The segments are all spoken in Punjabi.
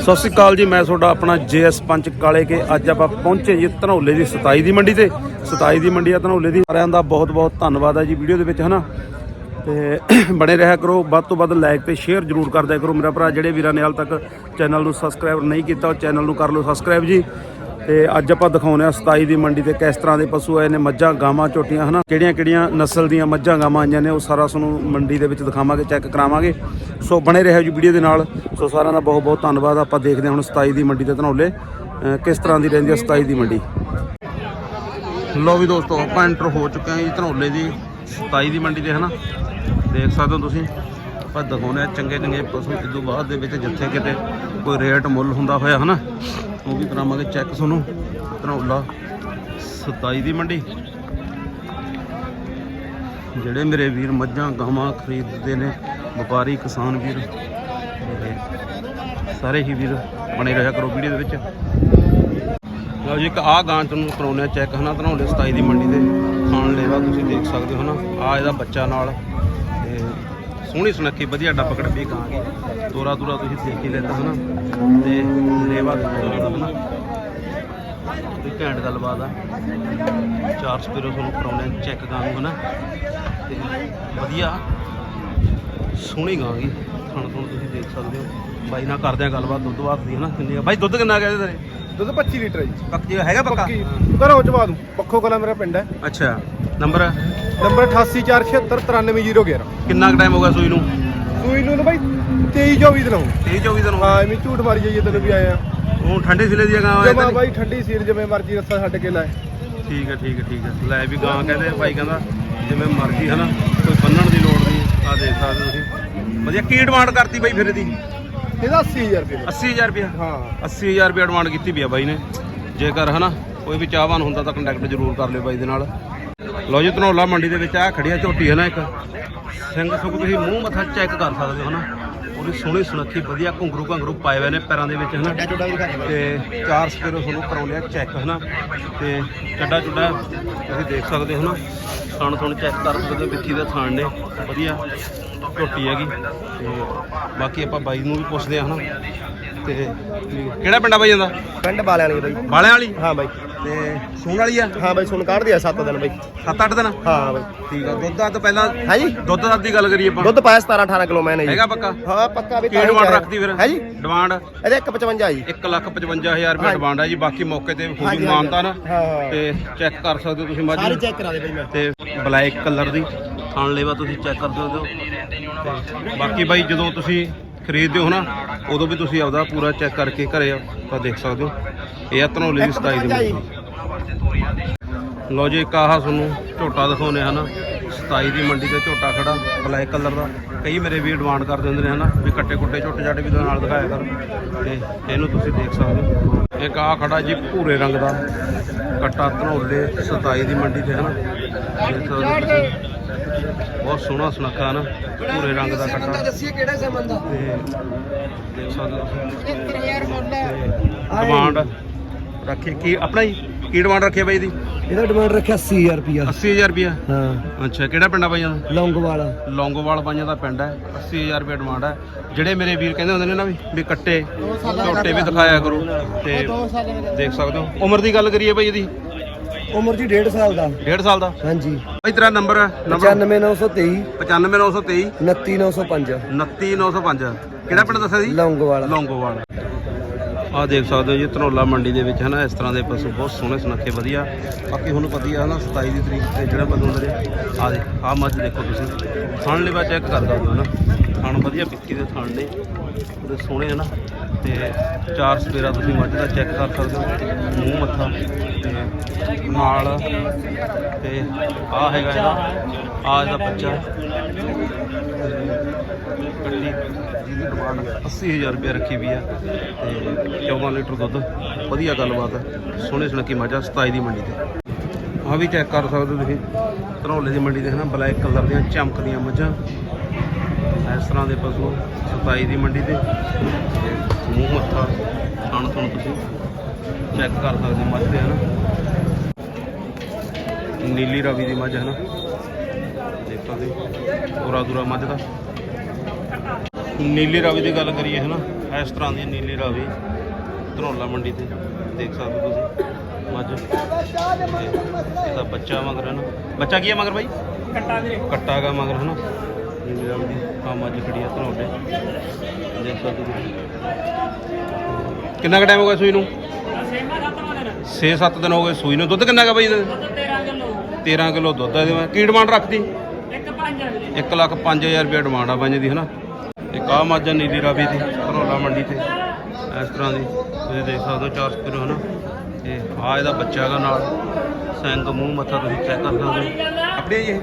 ਸਤਿ ਸ਼੍ਰੀ ਅਕਾਲ ਜੀ, ਮੈਂ ਤੁਹਾਡਾ ਆਪਣਾ ਜੇਐਸ ਪੰਚ ਕਾਲੇ ਕੇ। ਅੱਜ ਆਪਾਂ ਪਹੁੰਚੇ ਜੀ ਧਨੌਲੇ ਦੀ 27 ਦੀ ਮੰਡੀ ਤੇ। 27 ਦੀ ਮੰਡੀ ਆ ਧਨੌਲੇ ਦੀ। ਸਾਰਿਆਂ ਦਾ ਬਹੁਤ ਬਹੁਤ ਧੰਨਵਾਦ ਹੈ ਜੀ ਵੀਡੀਓ ਦੇ ਵਿੱਚ, ਹਨਾ? ਤੇ ਬਣੇ ਰਿਹਾ ਕਰੋ। ਵੱਧ ਤੋਂ ਵੱਧ ਲਾਈਕ ਤੇ ਸ਼ੇਅਰ ਜਰੂਰ ਕਰਦਿਆ ਕਰੋ। ਮੇਰਾ ਭਰਾ ਜਿਹੜੇ ਵੀਰਾਂ ਨੇ ਹਾਲ ਤੱਕ ਚੈਨਲ ਨੂੰ ਸਬਸਕ੍ਰਾਈਬ ਨਹੀਂ ਕੀਤਾ, ਉਹ ਚੈਨਲ ਨੂੰ ਕਰ ਲਓ ਸਬਸਕ੍ਰਾਈਬ ਜੀ। ਤੇ ਅੱਜ ਆਪਾਂ ਦਿਖਾਉਨੇ ਆ 27 ਦੀ ਮੰਡੀ ਤੇ ਕਿਸ ਤਰ੍ਹਾਂ ਦੇ ਪਸ਼ੂ ਆਏ ਨੇ, ਮੱਝਾਂ, ਗਾਵਾਂ, ਝੋਟੀਆਂ, ਹਨਾ? ਕਿਹੜੀਆਂ ਕਿਹੜੀਆਂ ਨਸਲ ਦੀਆਂ ਮੱਝਾਂ, ਗਾਵਾਂ ਆਈਆਂ ਨੇ, ਉਹ ਸਾਰਾ ਤੁਹਾਨੂੰ ਮੰਡੀ ਦੇ ਵਿੱਚ ਦਿਖਾਵਾਂਗੇ ਚੈੱਕ ਕਰਾਵਾਂਗੇ। ਸੋ ਬਣੇ ਰਹੋ ਜੀ ਵੀਡੀਓ ਦੇ ਨਾਲ। ਸੋ ਸਾਰਿਆਂ ਦਾ ਬਹੁਤ ਬਹੁਤ ਧੰਨਵਾਦ। ਆਪਾਂ ਦੇਖਦੇ ਹਾਂ ਹੁਣ 27 ਦੀ ਮੰਡੀ ਤੇ ਧਨੌਲੇ ਕਿਸ ਤਰ੍ਹਾਂ ਦੀ ਰਹਿੰਦੀ ਹੈ 27 ਦੀ ਮੰਡੀ। ਲੋ ਵੀ ਦੋਸਤੋ, ਆਪਾਂ ਐਂਟਰ ਹੋ ਚੁੱਕੇ ਹਾਂ ਜੀ ਧਨੌਲੇ ਦੀ 27 ਦੀ ਮੰਡੀ ਤੇ, ਹਨਾ? ਦੇਖ ਸਕਦੇ ਹੋ ਤੁਸੀਂ। ਆਪਾਂ ਦਿਖਾਉਂਦੇ ਆ ਚੰਗੇ ਚੰਗੇ ਪਸ਼ੂ ਇਦੋਂ ਬਾਅਦ ਦੇ ਵਿੱਚ ਜਿੱਥੇ ਕਿਤੇ ਕੋਈ ਰੇਟ ਮੁੱਲ ਹੁੰਦਾ ਹੋਇਆ, ਹਨਾ? ਉਹ ਵੀ ਕਰਾਵਾਂਗੇ ਚੈੱਕ ਤੁਹਾਨੂੰ ਧਨੌਲਾ 27 ਦੀ ਮੰਡੀ। ਜਿਹੜੇ ਮੇਰੇ ਵੀਰ ਮੱਝਾਂ, ਗਾਵਾਂ ਖਰੀਦਦੇ ਨੇ, ਵਪਾਰੀ, ਕਿਸਾਨ ਵੀਰ ਸਾਰੇ ਹੀ ਵੀਰ ਬਣੇ ਰਹਿਆ ਕਰੋ ਵੀਡੀਓ ਦੇ ਵਿੱਚ। ਲਓ ਜੀ, ਇੱਕ ਆਹ ਗਾਂ ਤੁਹਾਨੂੰ ਕਰਾਉਨੇ ਚੈੱਕ ਹਨਾ ਧਨੌਲੇ 27 ਦੀ ਮੰਡੀ ਦੇ। ਖਾਣ ਲੇਵਾ ਤੁਸੀਂ ਦੇਖ ਸਕਦੇ ਹੋ ਨਾ ਆ ਇਹਦਾ ਬੱਚਾ ਨਾਲ। ਤੇ ਸੋਹਣੀ ਸੁਨੱਖੀ, ਵਧੀਆ ਡੱਬ ਕੜਬੀ ਗਾਂ ਗਈ ਤੋਰਾ ਤੋਰਾ ਤੁਸੀਂ ਦੇਖ ਹੀ ਲੈਂਦਾ ਹਨਾ ਤੇ ਲੇਵਾ ਹਨਾ ਵੀ ਘੈਂਟ ਗੱਲਬਾਤ ਆ। ਚਾਰ ਸਪੀਰੋ ਤੁਹਾਨੂੰ ਕਰਾਉਨੇ ਚੈੱਕ ਗਾਂ ਨੂੰ ਹਨਾ। ਤੇ ਵਧੀਆ। ਸੋਹਣੀ ਗਾਂ ਗਈ ਖਾਣ ਤੋਂ ਤੁਸੀਂ ਦੇਖ ਸਕਦੇ ਹੋ। ਬਾਈ ਨਾਲ ਕਰਦੇ ਆ ਗੱਲਬਾਤ ਦੁੱਧ ਵਾਸਤੇ ਦੀ ਹਨਾ ਕਿੰਨੀ ਆ। ਬਾਈ ਦੁੱਧ ਕਿੰਨਾ ਕਹਿੰਦੇ ਤੇਰੇ? ਦੁੱਧ 25 ਲੀਟਰ ਹੈ ਜੀ। ਪੱਕੀ ਹੈਗਾ ਪੱਕਾ? ਪੱਕੀ। ਘਰੋਂ ਚਵਾ ਦੂੰ। ਪੱਖੋ ਕਲਾ ਮੇਰਾ ਪਿੰਡ ਹੈ। ਅੱਛਾ। ਨੰਬਰ? ਨੰਬਰ 8847793011 ਕਿੰਨਾ ਕੁ ਟਾਈਮ ਹੋ ਗਿਆ ਸੂਈ ਨੂੰ? ਸੂਈ ਨੂੰ ਤਾਂ ਬਾਈ 23 24 ਦਿਨ ਹੋ 23 24 ਦਿਨ ਹੋ ਹਾਂ ਐਵੇਂ ਝੂਠ ਮਾਰੀ ਜਾਈਏ ਤੈਨੂੰ ਵੀ ਆਇਆ। ਗਏ ਉਹ ਠੰਡੇ ਜ਼ਿਲ੍ਹੇ ਦੀ ਗਾਂ ਜਮਾ ਬਾਈ ਠੰਡੀ ਸੀਲ ਜਿਵੇਂ ਮਰਜ਼ੀ ਰੱਸਾ ਛੱਡ ਕੇ ਲਾਏ। ਠੀਕ ਹੈ ਠੀਕ ਹੈ ਠੀਕ ਹੈ। ਲੈ ਵੀ ਗਾਂ ਕਹਿੰਦੇ ਭਾਈ ਕਹਿੰਦਾ ਜਿਵੇਂ ਮਰਜ਼ੀ ਹਨਾ ਕੋਈ ਬੰਨਣ ਦੀ ਲੋੜ ਨਹੀਂ। ਆ ਦੇਖ ਸਕਦੇ ਹੋ ਤੁਸੀਂ। ਵਧੀਆ ਕੀ ਡਿਮਾਂਡ ਕਰਤੀ ਬਾਈ ਫਿਰ ਇਹਦੀ? ਇਹਦਾ 80000 ਰੁਪਏ 80000 ਰੁਪਇਆ? ਹਾਂ। 80000 ਰੁਪਇਆ ਡਿਮਾਂਡ ਕੀਤੀ ਵੀ ਆ ਬਾਈ ਨੇ। ਜੇਕਰ ਹਨਾ ਕੋਈ ਵੀ ਚਾਹਵਾਨ ਹੁੰਦਾ ਤਾਂ ਕੰਟੈਕਟ ਜ਼ਰੂਰ ਕਰ ਲਿਓ ਬਾਈ ਦੇ ਨਾਲ। ਲਓ ਜੀ ਧਨੌਲਾ ਮੰਡੀ ਦੇ ਵਿੱਚ ਆ ਖੜੀਆ ਝੋਟੀ ਹੈ ਨਾ ਇੱਕ। ਸਿੰਘ ਸੁੱਕ ਤੁਸੀਂ ਮੂੰਹ ਮੱਥਾ ਚੈੱਕ ਕਰ ਸਕਦੇ ਹੋ ਹਨਾ। ਉਹਦੀ ਸੋਹਣੀ ਸੁਨੱਖੀ, ਵਧੀਆ ਘੁੰਗਰੂ ਘੰਗਰੂ ਪਾਏ ਹੋਏ ਨੇ ਪੈਰਾਂ ਦੇ ਵਿੱਚ, ਹਨਾ? ਤੇ ਚਾਰ ਸਪੇਰੋ ਤੁਹਾਨੂੰ ਕਰਾਉਂਦੇ ਆ ਚੈੱਕ ਹਨਾ? ਤੇ ਚੱਡਾ ਚੁੱਡਾ ਤੁਸੀਂ ਦੇਖ ਸਕਦੇ ਹੋ ਨਾ ਥਣ ਥਣ ਚੈੱਕ ਕਰ ਸਕਦੇ ਵਿੱਥੀ ਦੇ ਥਣ ਨੇ। ਵਧੀਆ ਝੋਟੀ ਹੈਗੀ। ਤੇ ਬਾਕੀ ਆਪਾਂ ਬਾਈ ਨੂੰ ਵੀ ਪੁੱਛਦੇ ਆ, ਹਨਾ? ਤੇ ਕਿਹੜਾ ਪਿੰਡਾ ਬਾਈ ਜਾਂਦਾ ਪਿੰਡ ਵਾਲਿਆਂ ਵਾਲੀ ਬਾਈ। ਬਾਲਿਆਂ ਵਾਲੀ? ਹਾਂ ਬਾਈ। ਤੇ ਸੂਣ ਵਾਲੀ ਆ? ਹਾਂ ਬਾਈ ਸੁਣ ਕੱਢ ਦਿਆ 7 ਦਿਨ ਬਾਈ। 7-8 ਦਿਨ? ਹਾਂ ਬਾਈ। ਠੀਕ ਆ ਦੁੱਧ ਦਾ ਤਾਂ ਪਹਿਲਾਂ ਹੈ ਜੀ ਦੁੱਧ ਦਾ ਦੀ ਗੱਲ ਕਰੀਏ ਆਪਾਂ। ਦੁੱਧ ਪਾਇਆ 17 18 ਕਿਲੋ ਮੈਂ ਨੇ ਜੀ ਹੈਗਾ ਪੱਕਾ? ਹਾਂ ਪੱਕਾ ਵੀ ਕੀ ਡਿਮਾਂਡ ਰੱਖਦੀ ਫਿਰ? ਹੈ ਜੀ ਡਿਮਾਂਡ ਇਹਦੇ 155 ਜੀ। 155000 ਰੁਪਏ ਹਾਂਜੀ। ਡਿਮਾਂਡ ਹੈ ਜੀ ਬਾਕੀ ਮੌਕੇ ਤੇ ਹਾਂਜੀ, ਹੋਈ ਹਾਂਜੀ। ਮਾਨਤਾ ਨਾ। ਤੇ ਚੈੱਕ ਕਰ ਸਕਦੇ ਹੋ ਤੁਸੀਂ ਮੱਝ ਸਾਰੀ। ਚੈੱਕ ਕਰਾ ਦੇ ਬਾਈ ਮੈਂ। ਤੇ ਬਲੈਕ ਕਲਰ ਦੀ ਥਣ ਲੇਵਾ ਤੁਸੀਂ ਚੈੱਕ ਕਰ ਸਕਦੇ ਹੋ। ਬਾਕੀ ਬਾਈ ਜਦੋਂ ਤੁਸੀਂ ਖਰੀਦਦੇ ਹੋ ਨਾ ਉਦੋਂ ਵੀ ਤੁਸੀਂ ਆਪਦਾ ਪੂਰਾ ਚੈੱਕ ਕਰਕੇ ਘਰੇ ਤਾਂ ਦੇਖ ਸਕਦੇ ਹੋ। ਇਹ ਆ ਧਨੌਲੇ ਦੀ 27 ਦੀ ਮੰਡੀ ਲਓ ਜੀ ਇੱਕ ਆਹ ਤੁਹਾਨੂੰ ਝੋਟਾ ਦਿਖਾਉਨੇ ਹਨਾ 27 ਦੀ ਮੰਡੀ ਤੇ ਝੋਟਾ ਖੜਾ ਬਲੈਕ ਕਲਰ ਦਾ। ਕਈ ਮੇਰੇ ਵੀਰ ਡਿਮਾਂਡ ਕਰ ਦਿੰਦੇ ਨੇ ਹਨਾ ਵੀ ਕੱਟੇ ਕੁੱਟੇ ਝੋਟੇ ਝਾਟੇ ਵੀ ਨਾਲ ਦਿਖਾਇਆ ਕਰ। ਤੇ ਇਹਨੂੰ ਤੁਸੀਂ ਦੇਖ ਸਕਦੇ ਹੋ। ਇੱਕ ਆਹ ਖੜਾ ਜੀ ਭੂਰੇ ਰੰਗ ਦਾ। ਕੱਟਾ ਧਨੌਲੇ 27 ਦੀ ਮੰਡੀ ਤੇ ਹਨਾ। ਬਹੁਤ ਸੋਹਣਾ ਸੁਨੱਖਾ ਨਾ ਭੂਰੇ ਰੰਗ ਦਾ ਕੱਟਾ। ਦੱਸੀਏ ਕਿਹੜਾ ਸੰਬੰਧ ਤੇ ਦੇਖ ਸਕਦੇ ਤੁਸੀਂ। 1000 ਮੁੱਲ ਡਿਮਾਂਡ ਰੱਖੀ ਕੀ ਆਪਣਾ ਹੀ? ਕੀ ਡਿਮਾਂਡ ਰੱਖੀ ਹੈ ਬਾਈ ਦੀ ਇਹਦਾ ਡਿਮਾਂਡ ਰੱਖਿਆ 80000 ਰੁਪਿਆ 80000 ਰੁਪਇਆ? ਹਾਂ। ਅੱਛਾ ਕਿਹੜਾ ਪਿੰਡ ਆ ਬਾਈਆਂ ਦਾ ਲੌਂਗਵਾਲਾ ਲੌਂਗੋਵਾਲ ਬਾਈਆਂ ਦਾ ਪਿੰਡ ਹੈ 80000 ਰੁਪਏ ਡਿਮਾਂਡ ਹੈ ਜਿਹੜੇ ਮੇਰੇ ਵੀਰ ਕਹਿੰਦੇ ਹੁੰਦੇ ਨੇ ਨਾ ਵੀ ਵੀ ਕੱਟੇ ਝੋਟੇ ਵੀ ਦਿਖਾਇਆ ਕਰੋ। ਤੇ ਦੇਖ ਸਕਦੇ ਹੋ। ਉਮਰ ਦੀ ਗੱਲ ਕਰੀਏ ਬਾਈ ਇਹਦੀ। ਉਮਰ ਜੀ 1.5 ਸਾਲ ਦਾ। 1.5 ਸਾਲ ਦਾ? ਹਾਂਜੀ। ਬਾਈ ਤੇਰਾ ਨੰਬਰ ਨੰਬਰ? 95923 95923 29905 29905 ਕਿਹੜਾ ਪਿੰਡ ਦੱਸਿਆ ਸੀ ਲੌਂਗਵਾਲਾ। ਲੌਂਗੋਵਾਲ। ਆ ਦੇਖ ਸਕਦੇ ਹੋ ਜੀ ਧਨੌਲਾ ਮੰਡੀ ਦੇ ਵਿੱਚ ਹਨਾ ਇਸ ਤਰ੍ਹਾਂ ਦੇ ਪਸ਼ੂ ਬਹੁਤ ਸੋਹਣੇ ਸੁਨੱਖੇ ਵਧੀਆ। ਬਾਕੀ ਤੁਹਾਨੂੰ ਪਤਾ ਹੀ ਆ ਨਾ 27 ਦੀ ਤਰੀਕ ਤੇ ਜਿਹੜਾ ਬੰਦ ਹੁੰਦੇ ਆ ਦੇ ਆ ਮੱਝ ਦੇਖੋ ਤੁਸੀਂ। ਥਣ ਲੈਵਾ ਚੈੱਕ ਕਰ ਸਕਦੇ ਹੋ ਨਾ ਥਣ ਵਧੀਆ ਪਿੱਕੀ ਦੇ ਥਣ ਨੇ। ਉਹਦੇ ਸੋਹਣੇ ਹਨਾ। ਤੇ ਚਾਰ ਸਪੇਰਾ ਤੁਸੀਂ ਮੱਝ ਦਾ ਚੈੱਕ ਕਰ ਸਕਦੇ ਹੋ। ਮੂੰਹ, ਮੱਥਾ ਤੇ ਨਾਲ ਤੇ ਆ ਹੈਗਾ ਇਹਦਾ ਆ ਇਹਦਾ ਬੱਚਾ। ਗੱਡੀ ਜਿਹਦੀ ਡਿਮਾਂਡ 80000 ਰੁਪਏ ਰੱਖੀ ਵੀ ਆ ਤੇ 14 ਲੀਟਰ ਦੁੱਧ। ਵਧੀਆ ਗੱਲਬਾਤ ਹੈ ਸੋਹਣੇ ਸੁਨੱਖੀ ਮੱਝਾਂ 27 ਦੀ ਮੰਡੀ ਤੇ। ਆ ਵੀ ਚੈੱਕ ਕਰ ਸਕਦੇ ਹੋ ਤੁਸੀਂ। ਧਨੌਲੇ ਦੀ ਮੰਡੀ ਦੇ ਹਨਾ ਬਲੈਕ ਕਲਰ ਦੀਆਂ ਚਮਕਦੀਆਂ ਮੱਝਾਂ। ਇਸ ਤਰ੍ਹਾਂ ਦੇ ਪਸ਼ੂ 27 ਦੀ ਮੰਡੀ ਤੇ। ਮੱਥਾ ਥਣ ਥਣ ਤੁਸੀਂ ਚੈੱਕ ਕਰ ਸਕਦੇ ਹੋ ਮੱਝ ਦੇ ਹਨਾ ਨੀਲੀ ਰਾਵੀ ਦੀ ਮੱਝ ਹੈ ਨਾ? ਦੇਖ ਸਕਦੇ ਹੋ ਪੂਰਾ ਦੂਰਾ ਮੱਝ ਦਾ। ਨੀਲੀ ਰਾਵੀ ਦੀ ਗੱਲ ਕਰੀਏ ਹਨਾ ਇਸ ਤਰ੍ਹਾਂ ਦੀ ਨੀਲੀ ਰਾਵੀ ਧਨੌਲਾ ਮੰਡੀ ਤੇ ਦੇਖ ਸਕਦੇ ਹੋ ਤੁਸੀਂ ਮੱਝ। ਇਹਦਾ ਬੱਚਾ ਮਗਰ ਹੈ ਨਾ? ਬੱਚਾ ਕੀ ਹੈ ਮਗਰ ਬਾਈ? ਕੱਟਾ ਵੀਰੇ। ਕੱਟਾ ਗਾ ਮਗਰ ਹਨਾ ਨੀਲੀ ਰਾਵੀ ਦੀ ਆ ਮੱਝ ਖੜੀ ਆ ਧਨੌਲੇ। ਦੇਖ ਸਕਦੇ ਹੋ ਤੁਸੀਂ। ਕਿੰਨਾ ਕੁ ਟਾਈਮ ਹੋ ਗਿਆ ਸੂਈ ਨੂੰ? ਸੇਮਾ ਖਤਮ ਹੋ ਜਾਣਾ 6-7 ਦਿਨ ਹੋ ਗਏ ਸੂਈ ਨੂੰ। ਦੁੱਧ ਕਿੰਨਾ ਗਾ ਬਾਈ ਇਹਦਾ? ਦੁੱਧ 13 ਕਿਲੋ 13 ਕਿਲੋ ਦੁੱਧ ਆ ਇਹਦੇ ਕੀ ਡਿਮਾਂਡ ਰੱਖਦੀ? ਇੱਕ ਪੰਜ ਆ ਵੀਰੇ 1 ਲੱਖ 5000 ਰੁਪਏ ਡਿਮਾਂਡ ਆ ਪੰਜ ਦੀ ਹਨਾ? ਇੱਕ ਆ ਆ ਨੀਲੀ ਰਾਵੀ ਦੀ ਧਨੌਲਾ ਮੰਡੀ ਤੇ। ਇਸ ਤਰ੍ਹਾਂ ਦੀ। ਤੁਸੀਂ ਦੇਖ ਸਕਦੇ ਹੋ ਚਾਰ ਸਪੀਰ ਹਨਾ? ਤੇ ਆ ਇਹਦਾ ਬੱਚਾ ਹੈਗਾ ਨਾਲ। ਸਿੰਘ ਮੂੰਹ ਮੱਥਾ ਤੁਸੀਂ ਚੈੱਕ ਕਰ ਸਕਦੇ ਹੋ। ਹੀ ਇਹ।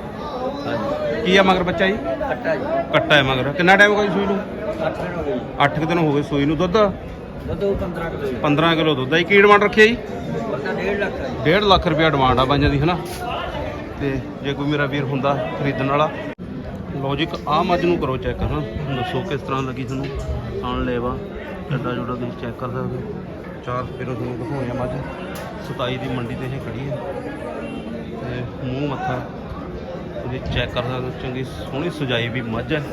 ਕੀ ਆ ਮਗਰ ਬੱਚਾ ਜੀ? ਕੱਟਾ ਜੀ। ਕੱਟਾ ਹੈ ਮਗਰ। ਕਿੰਨਾ ਟਾਈਮ ਹੋ ਗਿਆ ਜੀ ਸੂਈ ਨੂੰ? 8 ਦਿਨ ਹੋ ਗਏ 8 ਦਿਨ ਹੋ ਗਏ ਸੂਈ ਨੂੰ ਦੁੱਧ? ਦੁੱਧ 15 ਕਿਲੋ 15 ਕਿਲੋ ਦੁੱਧ ਆ ਜੀ ਕੀ ਡਿਮਾਂਡ ਰੱਖੀ ਹੈ ਜੀ ਬੱਚਾ 1.5 ਲੱਖ ਦਾ ਜੀ। 1.5 ਲੱਖ ਰੁਪਏ ਡਿਮਾਂਡ ਆ ਪੰਜਾਂ ਦੀ ਹਨਾ? ਤੇ ਜੇ ਕੋਈ ਮੇਰਾ ਵੀਰ ਹੁੰਦਾ ਖਰੀਦਣ ਵਾਲਾ ਲੌਜੀਕ ਆ ਮੱਝ ਨੂੰ ਕਰੋ ਚੈੱਕ ਹਨਾ? ਦੱਸੋ ਕਿਸ ਤਰ੍ਹਾਂ ਲੱਗੀ ਤੁਹਾਨੂੰ? ਆਣ ਲੈਵਾ ਚੱਡਾ ਜੋੜਾ ਤੁਸੀਂ ਚੈੱਕ ਕਰ ਸਕਦੇ ਹੋ। ਚਾਰ ਫਿਰ ਤੁਹਾਨੂੰ ਦਿਖਾਉਣੇ ਆ ਮੱਝ। 27 ਦੀ ਮੰਡੀ ਤੇ ਇਹ ਖੜੀ ਹੈ। ਤੇ ਮੂੰਹ ਮੱਥਾ ਤੁਸੀਂ ਚੈੱਕ ਕਰ ਸਕਦੇ ਹੋ। ਚੰਗੀ ਸੋਹਣੀ ਸਜਾਈ ਵੀ ਮੱਝ ਹੈ।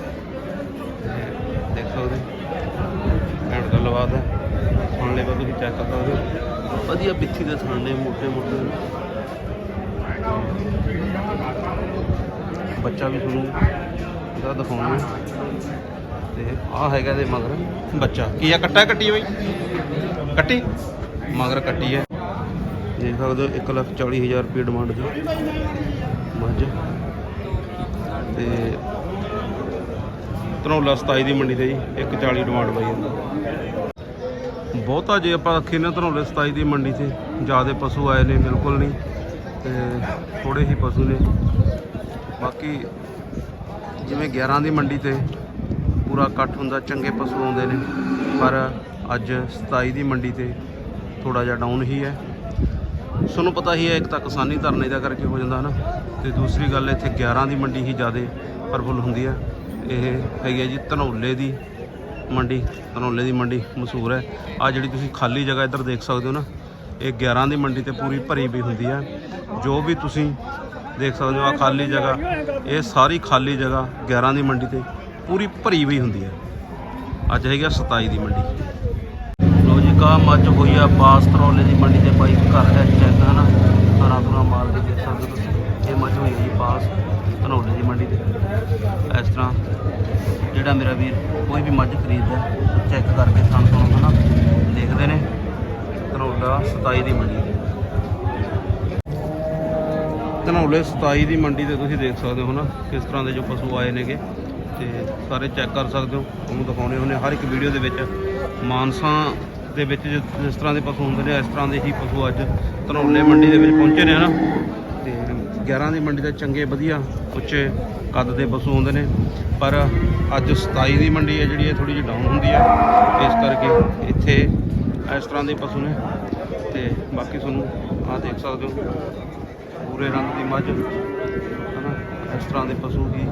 ਸਕਦੇ। ਐਂਡ ਗੱਲਬਾਤ ਹੈ ਸੁਣ ਲੈਵਾ ਤੁਸੀਂ ਚੈੱਕ ਕਰ ਸਕਦੇ ਹੋ ਵਧੀਆ ਪਿੱਛੇ ਦੇ ਥਾਣੇ ਮੋਟੇ ਮੋਟੇ। ਬੱਚਾ ਵੀ ਤੁਹਾਨੂੰ ਇਹਦਾ ਦਿਖਾਉਣਾ। ਤੇ ਆਹ ਹੈਗਾ ਇਹਦੇ ਮਗਰ। ਬੱਚਾ, ਕੀ ਆ, ਕੱਟਾ ਕੱਟੀ ਬਈ ਕੱਟੀ? ਮਗਰ ਕੱਟੀ ਹੈ। ਦੇਖ ਸਕਦੇ ਹੋ 1 ਲੱਖ 40 ਹਜ਼ਾਰ ਰੁਪਏ ਡਿਮਾਂਡ ਦੀ ਮੱਝ। ਤੇ ਧਨੌਲਾ 27 ਦੀ ਮੰਡੀ ਤੇ ਜੀ 140 ਡਿਮਾਂਡ ਬਾਈ ਜਾਂਦਾ ਬਹੁਤਾ ਜੇ ਆਪਾਂ ਰੱਖੀ ਨਾ ਧਨੌਲੇ 27 ਦੀ ਮੰਡੀ ਤੇ, ਜਿਆਦੇ ਪਸ਼ੂ ਆਏ ਨੇ, ਬਿਲਕੁਲ ਨਹੀਂ, ਤੇ ਥੋੜੇ ਹੀ ਪਸ਼ੂ ਨੇ। ਬਾਕੀ ਜਿਵੇਂ 11 ਦੀ ਮੰਡੀ ਤੇ ਪੂਰਾ ਇਕੱਠ ਹੁੰਦਾ, ਚੰਗੇ ਪਸ਼ੂ ਆਉਂਦੇ ਨੇ, ਪਰ ਅੱਜ 27 ਦੀ ਮੰਡੀ ਤੇ ਥੋੜਾ ਜਿਹਾ ਡਾਊਨ ਹੀ ਹੈ। ਤੁਹਾਨੂੰ ਪਤਾ ਹੀ ਹੈ, ਇੱਕ ਤਾਂ ਕਿਸਾਨੀ ਧਰਨੇ ਦਾ ਕਰਕੇ ਹੋ ਜਾਂਦਾ ਹੈ ਨਾ ਤੇ ਦੂਸਰੀ ਗੱਲ ਇੱਥੇ 11 ਦੀ ਮੰਡੀ ਹੀ ਜ਼ਿਆਦਾ ਪ੍ਰਫੁੱਲ ਹੁੰਦੀ ਹੈ। ਇਹ ਹੈਗੀ ਹੈ ਜੀ ਧਨੌਲੇ ਦੀ ਮੰਡੀ, ਧਨੌਲੇ ਦੀ ਮੰਡੀ ਮਸ਼ਹੂਰ ਹੈ। ਆ ਜਿਹੜੀ ਤੁਸੀਂ ਖਾਲੀ ਜਗ੍ਹਾ ਇੱਧਰ ਦੇਖ ਸਕਦੇ ਹੋ ਨਾ, ਇਹ 11 ਦੀ ਮੰਡੀ ਤੇ ਪੂਰੀ ਭਰੀ ਵੀ ਹੁੰਦੀ ਹੈ ਜੋ ਵੀ ਤੁਸੀਂ ਦੇਖ ਸਕਦੇ ਹੋ ਆ ਖਾਲੀ ਜਗ੍ਹਾ, ਇਹ ਸਾਰੀ ਖਾਲੀ ਜਗ੍ਹਾ 11 ਦੀ ਮੰਡੀ ਤੇ ਪੂਰੀ ਭਰੀ ਵੀ ਹੁੰਦੀ ਹੈ ਅੱਜ ਹੈਗਾ 27 ਦੀ ਮੰਡੀ। ਲੋ ਜੀ ਕਾ ਮੱਝ ਹੋਈ ਆ ਪਾਸ ਧਨੌਲੇ ਦੀ ਮੰਡੀ ਤੇ ਬਾਈ ਘਰ ਹੈ, ਚੈੱਕ ਹਨਾ ਸਾਰਾ ਤੁਰਾ ਮਾਰ ਕੇ ਦੇਖ ਸਕਦੇ ਹੋ ਤੁਸੀਂ ਇਹ ਮੱਝ ਹੋਈ ਹੈ ਜੀ ਪਾਸ ਧਨੌਲੇ ਦੀ ਮੰਡੀ ਤੇ। ਇਸ ਤਰ੍ਹਾਂ ਜਿਹੜਾ ਮੇਰਾ ਵੀਰ ਕੋਈ ਵੀ ਮੱਝ ਖਰੀਦਦਾ ਚੈੱਕ ਕਰਕੇ ਸਾਨੂੰ ਤੋਂ ਹਨਾ ਦੇਖਦੇ ਨੇ ਧਨੌਲਾ 27 ਦੀ ਮੰਡੀ ਤੇ। ਧਨੌਲੇ 27 ਦੀ ਮੰਡੀ ਤੇ ਤੁਸੀਂ ਦੇਖ ਸਕਦੇ ਹੋ ਨਾ ਕਿਸ ਤਰ੍ਹਾਂ ਦੇ ਜੋ ਪਸ਼ੂ ਆਏ ਨੇਗੇ। ਤੇ ਸਾਰੇ ਚੈੱਕ ਕਰ ਸਕਦੇ ਹੋ, ਤੁਹਾਨੂੰ ਦਿਖਾਉਣੇ ਹੁੰਦੇ ਹਰ ਇੱਕ ਵੀਡੀਓ ਦੇ ਵਿੱਚ ਮਾਨਸਾ ਦੇ ਵਿੱਚ ਜਿਸ ਤਰ੍ਹਾਂ ਦੇ ਪਸ਼ੂ ਹੁੰਦੇ ਨੇ, ਇਸ ਤਰ੍ਹਾਂ ਦੇ ਹੀ ਪਸ਼ੂ ਅੱਜ ਧਨੌਲੇ ਮੰਡੀ ਦੇ ਵਿੱਚ ਪਹੁੰਚੇ ਨੇ ਹਨਾ ਤੇ 11 ਦੀ ਮੰਡੀ ਤੇ ਚੰਗੇ, ਵਧੀਆ, ਉੱਚੇ ਕੱਦ ਦੇ ਪਸ਼ੂ ਆਉਂਦੇ ਨੇ। ਪਰ ਅੱਜ 27 ਦੀ ਮੰਡੀ ਹੈ, ਜਿਹੜੀ ਇਹ ਥੋੜੀ ਜਿਹੀ ਡਾਊਨ ਹੁੰਦੀ ਹੈ। ਇਸ ਕਰਕੇ ਇੱਥੇ ਇਸ ਤਰ੍ਹਾਂ ਦੇ ਪਸ਼ੂ ਨੇ। ਤੇ ਬਾਕੀ ਤੁਹਾਨੂੰ ਆਹ ਦੇਖ ਸਕਦੇ ਹੋ, ਪੂਰੇ ਰੰਗ ਦੀ ਮੱਝ, ਹਨਾ, ਇਸ ਤਰ੍ਹਾਂ ਦੇ ਪਸ਼ੂ ਹੀ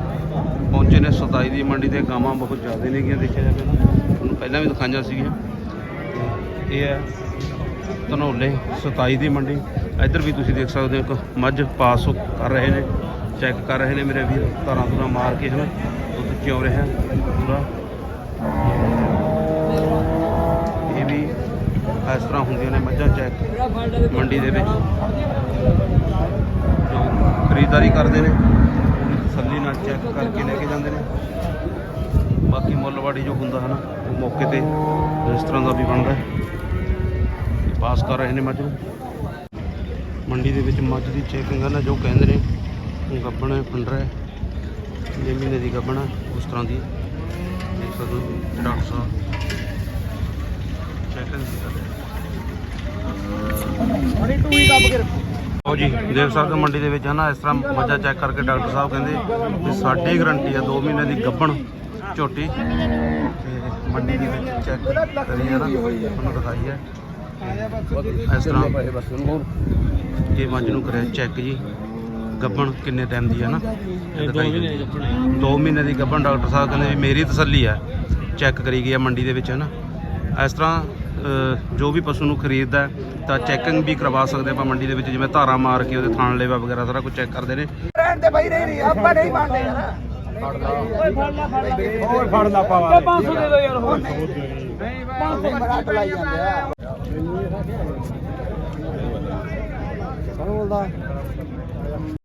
ਪਹੁੰਚੇ ਨੇ। 27 ਦੀ ਮੰਡੀ ਤੇ ਗਾਵਾਂ ਬਹੁਤ ਜ਼ਿਆਦਾ ਨੇਗੀਆਂ, ਦੇਖਿਆ ਜਾਵੇ ਨਾ ਤੁਹਾਨੂੰ ਪਹਿਲਾਂ ਵੀ ਦਿਖਾਈਆਂ ਸੀਗੀਆਂ। ਇਹ ਹੈ ਧਨੋਲੇ 27 ਦੀ ਮੰਡੀ। ਇੱਧਰ ਵੀ ਤੁਸੀਂ ਦੇਖ ਸਕਦੇ ਹੋ ਇੱਕ ਮੱਝ ਪਾਸ ਕਰ ਰਹੇ ਨੇ। ਚੈੱਕ ਕਰ ਰਹੇ ਨੇ ਮੇਰੇ ਵੀਰ ਧਾਰਾਂ ਧੁਰਾਂ ਮਾਰ ਕੇ ਹਨਾ, ਦੁੱਧ ਕਿਉਂ ਰਿਹਾ ਪੂਰਾ। ਇਹ ਵੀ ਇਸ ਤਰ੍ਹਾਂ ਹੁੰਦੀਆਂ ਨੇ ਮੱਝਾਂ ਚੈੱਕ ਮੰਡੀ ਦੇ ਵਿੱਚ। ਜੋ ਖਰੀਦਦਾਰੀ ਕਰਦੇ ਨੇ ਪੂਰੀ ਤਸੱਲੀ ਨਾਲ ਚੈੱਕ ਕਰਕੇ ਲੈ ਕੇ ਜਾਂਦੇ ਨੇ। ਬਾਕੀ ਮੁੱਲਵਾੜੀ ਜੋ ਹੁੰਦਾ ਹੈ ਨਾ ਉਹ ਮੌਕੇ ਤੇ ਇਸ ਤਰ੍ਹਾਂ ਦਾ ਵੀ ਬਣਦਾ ਪਾਸ ਕਰ ਰਹੇ ਨੇ ਮੱਝ ਨੂੰ। ਮੰਡੀ ਦੇ ਵਿੱਚ ਮੱਝ ਦੀ ਚੈਕਿੰਗ ਹੈ ਨਾ ਜੋ ਕਹਿੰਦੇ ਨੇ ਗੱਬਣ ਹੈ, ਫੰਡਰ ਹੈ। ਜੇ ਮਹੀਨੇ ਦੀ ਗੱਬਣ ਉਸ ਤਰ੍ਹਾਂ ਦੀ ਦੇਖ ਸਕਦੇ ਹੋ ਡਾਕਟਰ ਸਾਹਿਬ ਚੈਕਿੰਗ ਕਰ ਰਹੇ ਅਰੇ ਟੂ ਹੀ ਦੱਬ ਕੇ ਰੱਖੋ ਲਓ ਜੀ ਦੇਵ ਸਾਹਿਬ ਮੰਡੀ ਦੇ ਵਿੱਚ ਹੈ ਨਾ, ਇਸ ਤਰ੍ਹਾਂ ਮੱਝਾਂ ਚੈੱਕ ਕਰਕੇ ਡਾਕਟਰ ਸਾਹਿਬ ਕਹਿੰਦੇ ਵੀ ਸਾਡੀ ਗਰੰਟੀ ਆ 2 ਮਹੀਨੇ ਦੀ ਗੱਬਣ ਝੋਟੀ। ਤੇ ਮੰਡੀ ਦੇ ਵਿੱਚ ਚੈੱਕ ਕਰੀ ਹੈ ਨਾ, ਤੁਹਾਨੂੰ ਦਿਖਾਈ ਹੈ। ਇਸ ਤਰ੍ਹਾਂ ਇਹ ਮੱਝ ਨੂੰ ਕਰਿਆ ਚੈੱਕ ਜੀ ਗੱਭਣ ਕਿੰਨੇ ਟਾਈਮ ਦੀ ਹੈ ਨਾ? ਇਹ 2 ਮਹੀਨੇ ਦੀ ਗੱਭਣ ਡਾਕਟਰ ਸਾਹਿਬ ਕਹਿੰਦੇ ਵੀ ਮੇਰੀ ਤਸੱਲੀ ਹੈ ਚੈੱਕ ਕਰੀ ਗਈ ਹੈ ਮੰਡੀ ਦੇ ਵਿੱਚ ਹੈ ਨਾ? ਇਸ ਤਰ੍ਹਾਂ ਜੋ ਵੀ ਪਸ਼ੂ ਨੂੰ ਖਰੀਦਦਾ ਹੈ, ਤਾਂ ਚੈਕਿੰਗ ਵੀ ਕਰਵਾ ਸਕਦੇ ਆਪਾਂ ਮੰਡੀ ਦੇ ਵਿੱਚ ਜਿਵੇਂ ਧਾਰਾ ਮਾਰ ਕੇ ਉਹਦੇ ਥਾਣ ਲੇਵਾ ਵਗੈਰਾ ਸਾਰਾ ਕੁਝ ਚੈੱਕ ਕਰਦੇ ਨੇ। ਰਹਿਣ ਦੇ ਭਾਈ ਨਹੀਂ ਨਹੀਂ ਆਪਾਂ ਨਹੀਂ ਮੰਨਦੇ। ਯਾਰ ਓਏ ਫੜ ਲੈ ਫੜ ਲੈ ਹੋਰ। ਫੜ ਲਾ ਪਾਵਾ 500 ਦੇ ਦੋ ਯਾਰ ਹੋਰ Sana oldu.